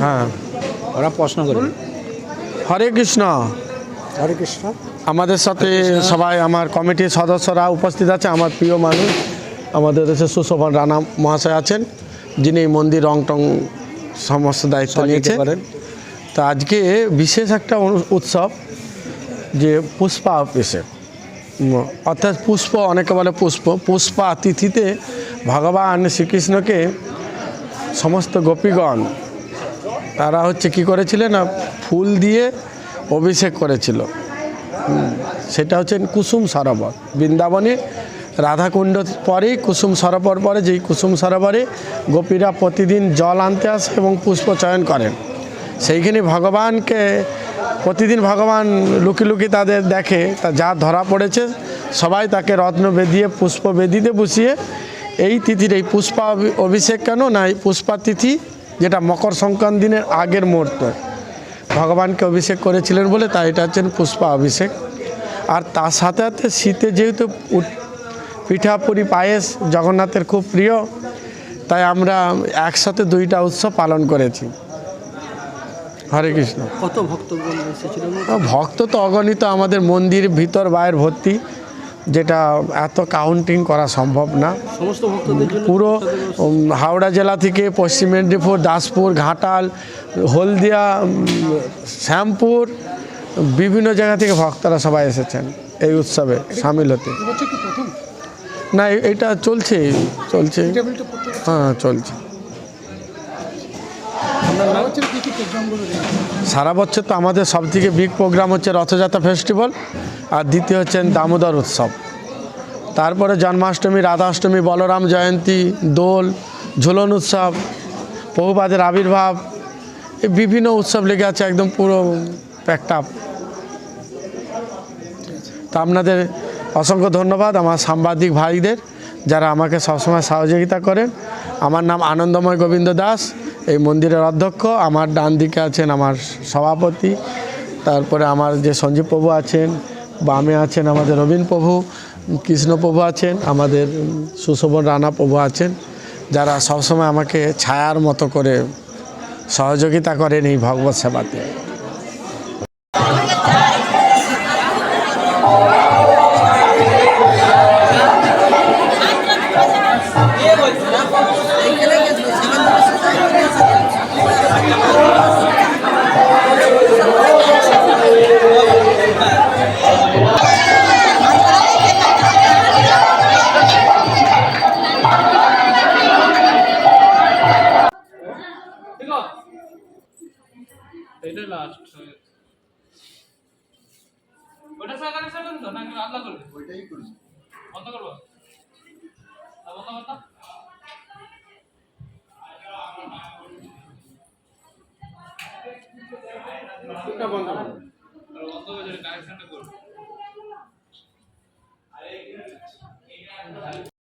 হ্যাঁ। ওরা প্রশ্ন করে। হরে কৃষ্ণ। হরে কৃষ্ণ। আমাদের সাথে সবাই আমার কমিটির সদস্যরা উপস্থিত আছে আমার প্রিয় মানুষ আমাদের দেশে সুশোভন রানা মহাশয় আছেন যিনি এই মন্দির রং টং সমস্ত দায়িত্ব নিয়েছে করেন। তা আজকে বিশেষ একটা উৎসব যে পুষ্পা অফিসে অর্থাৎ পুষ্প অনেকে বলে পুষ্প। পুষ্পা তিথিতে ভগবান শ্রীকৃষ্ণকে সমস্ত গোপীগণ তারা হচ্ছে কি করেছিলেন না, ফুল দিয়ে অভিষেক করেছিল। সেটা হচ্ছে কুসুম সরোবর। বৃন্দাবনে রাধাকুণ্ড পরেই কুসুম সরোবর পরে, যেই কুসুম সরোবরে গোপীরা প্রতিদিন জল আনতে আসে এবং পুষ্প চয়ন করেন। সেইখানে ভগবানকে, প্রতিদিন ভগবান লুকি লুকি তাদের দেখে, তা যা ধরা পড়েছে, সবাই তাকে রত্ন বেঁধিয়ে, পুষ্প বেদিতে বসিয়ে, এই তিথির এই পুষ্পা অভিষেক কেন না, এই পুষ্পা তিথি যেটা মকর সংক্রান্তি দিনের আগের মুহূর্ত। ভগবানকে অভিষেক করেছিলেন বলে তাই এটা হচ্ছেন পুষ্পা অভিষেক। আর তার সাথে সাথে শীতে যেহেতু পিঠাপুরি পায়েস জগন্নাথের খুব প্রিয় তাই আমরা একসাথে দুইটা উৎসব পালন করেছি। হরে কৃষ্ণ। কত এসেছিল? ভক্ত তো অগণিত আমাদের মন্দির ভিতর বাইরে ভর্তি। যেটা এত কাউন্টিং করা সম্ভব না। পুরো হাওড়া জেলা থেকে পশ্চিম মেদিনীপুর দাসপুর ঘাটাল হলদিয়া শ্যামপুর বিভিন্ন জায়গা থেকে ভক্তরা সবাই এসেছেন এই উৎসবে সামিল হতে। না এটা চলছে চলছে। হ্যাঁ চলছে। সারা বছর তো আমাদের সব থেকে বিগ প্রোগ্রাম হচ্ছে রথযাত্রা ফেস্টিভ্যাল আর দ্বিতীয় হচ্ছেন দামোদর উৎসব। তারপরে জন্মাষ্টমী, রাধাষ্টমী, বলরাম জয়ন্তী, দোল, ঝুলন উৎসব বহুপাদের আবির্ভাব এই বিভিন্ন উৎসব লেগে আছে একদম পুরো প্যাকটাপ তা আপনাদের অসংখ্য ধন্যবাদ আমার সাংবাদিক ভাইদের যারা আমাকে সবসময় সহযোগিতা করেন। আমার নাম আনন্দময় গোবিন্দ দাস। এই মন্দিরের অধ্যক্ষ, আমার ডান দিকে আছেন আমার সভাপতি, তারপরে আমার যে সঞ্জীব প্রভু আছেন, বামে আছেন আমাদের রবীন প্রভু, কৃষ্ণ প্রভু আছেন, আমাদের সুশোভন রানা প্রভু আছেন, যারা সবসময় আমাকে ছায়ার মতো করে সহযোগিতা করেন এই ভগবত সেবাতে। ওটা সাথে কানেকশন তো নাকি আলাদা করবে ওইটাই করব বন্ধ করব বন্ধ করে। কানেকশনটা করব